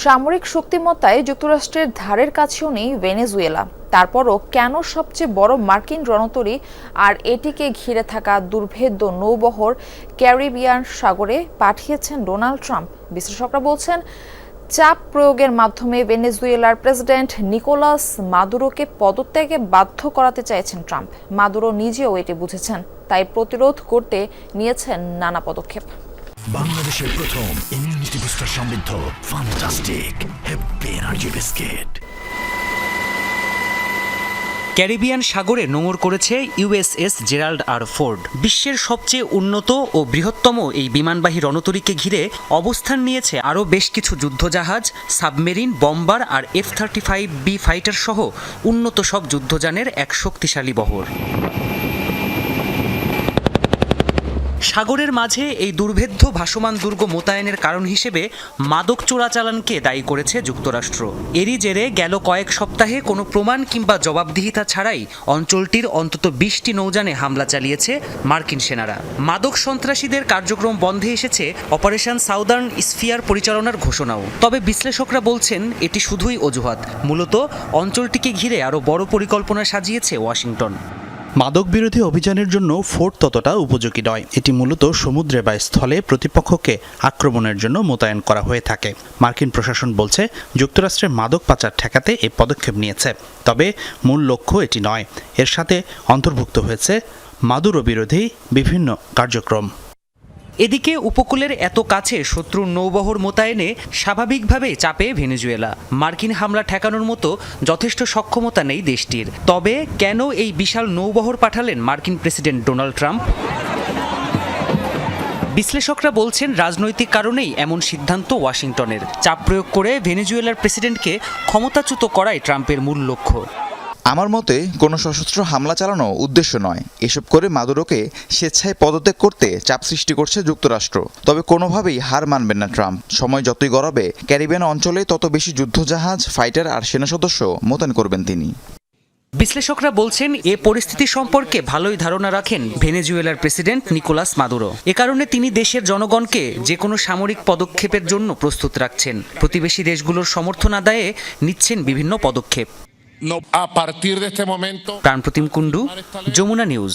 সামরিক শক্তিমত্তায় যুক্তরাষ্ট্রের ধারের কাছেও নেই ভেনেজুয়েলা। তারপরও কেন সবচেয়ে বড় মার্কিন রণতরী আর এটিকে ঘিরে থাকা দুর্ভেদ্য নৌবহর ক্যারিবিয়ান সাগরে পাঠিয়েছেন ডোনাল্ড ট্রাম্প? বিশ্লেষকরা বলছেন, চাপ প্রয়োগের মাধ্যমে ভেনেজুয়েলার প্রেসিডেন্ট নিকোলাস মাদুরোকে পদত্যাগে বাধ্য করাতে চাইছেন ট্রাম্প। মাদুরো নিজেও এটি বুঝেছেন, তাই প্রতিরোধ করতে নিয়েছেন নানা পদক্ষেপ। বাংলাদেশের প্রথম ইমিউনিটি বুস্টার সমৃদ্ধ fantastic happy energy biscuit Caribbean সাগরে নোঙর করেছে ইউএসএস জেরাল্ড আর ফোর্ড। বিশ্বের সবচেয়ে উন্নত ও বৃহত্তম এই বিমানবাহী রণতরীকে ঘিরে অবস্থান নিয়েছে আরও বেশ কিছু যুদ্ধজাহাজ, সাবমেরিন, বম্বার আর F thirty five B fighter সহ উন্নত সব যুদ্ধযানের এক শক্তিশালী বহর। সাগরের মাঝে এই দুর্ভেদ্য ভাসমান দুর্গ মোতায়েনের কারণ হিসেবে মাদক চোরাচালানকে দায়ী করেছে যুক্তরাষ্ট্র। এরই জেরে গেল কয়েক সপ্তাহে কোনো প্রমাণ কিংবা জবাবদিহিতা ছাড়াই অঞ্চলটির অন্তত বিশটি নৌযানে হামলা চালিয়েছে মার্কিন সেনারা। মাদক সন্ত্রাসীদের কার্যক্রম বন্ধে এসেছে অপারেশন সাউদার্ন স্ফিয়ার পরিচালনার ঘোষণাও। তবে বিশ্লেষকরা বলছেন, এটি শুধুই অজুহাত। মূলত অঞ্চলটিকে ঘিরে আরও বড় পরিকল্পনা সাজিয়েছে ওয়াশিংটন। মাদক বিরোধী অভিযানের জন্য ফোর্ট ততটা উপযোগী নয়। এটি মূলত সমুদ্রে বা স্থলে প্রতিপক্ষকে আক্রমণের জন্য মোতায়েন করা হয়ে থাকে। মার্কিন প্রশাসন বলছে, যুক্তরাষ্ট্রের মাদক পাচার ঠেকাতে এই পদক্ষেপ নিয়েছে। তবে মূল লক্ষ্য এটি নয়। এর সাথে অন্তর্ভুক্ত হয়েছে মাদুরো বিরোধী বিভিন্ন কার্যক্রম। এদিকে উপকূলের এত কাছে শত্রুর নৌবহর মোতায়েনে স্বাভাবিকভাবেই চাপে ভেনেজুয়েলা। মার্কিন হামলা ঠেকানোর মতো যথেষ্ট সক্ষমতা নেই দেশটির। তবে কেন এই বিশাল নৌবহর পাঠালেন মার্কিন প্রেসিডেন্ট ডোনাল্ড ট্রাম্প? বিশ্লেষকরা বলছেন রাজনৈতিক কারণেই এমন সিদ্ধান্ত ওয়াশিংটনের। চাপ প্রয়োগ করে ভেনেজুয়েলার প্রেসিডেন্টকে ক্ষমতাচ্যুত করাই ট্রাম্পের মূল লক্ষ্য। আমার মতে কোনো সশস্ত্র হামলা চালানো উদ্দেশ্য নয়। এসব করে মাদুরোকে স্বেচ্ছায় পদত্যাগ করতে চাপ সৃষ্টি করছে যুক্তরাষ্ট্র। তবে কোনোভাবেই হার মানবেন না ট্রাম্প। সময় যতই গড়াবে, ক্যারিবিয়ান অঞ্চলে তত বেশি যুদ্ধজাহাজ, ফাইটার আর সেনা সদস্য মোতায়েন করবেন তিনি। বিশ্লেষকরা বলছেন, এ পরিস্থিতি সম্পর্কে ভালোই ধারণা রাখেন ভেনেজুয়েলার প্রেসিডেন্ট নিকোলাস মাদুরো। এ কারণে তিনি দেশের জনগণকে যে কোনো সামরিক পদক্ষেপের জন্য প্রস্তুত রাখছেন। প্রতিবেশী দেশগুলোর সমর্থন আদায়ে নিচ্ছেন বিভিন্ন পদক্ষেপ। No, a partir de este momento Pranpratim Kundu Jamuna news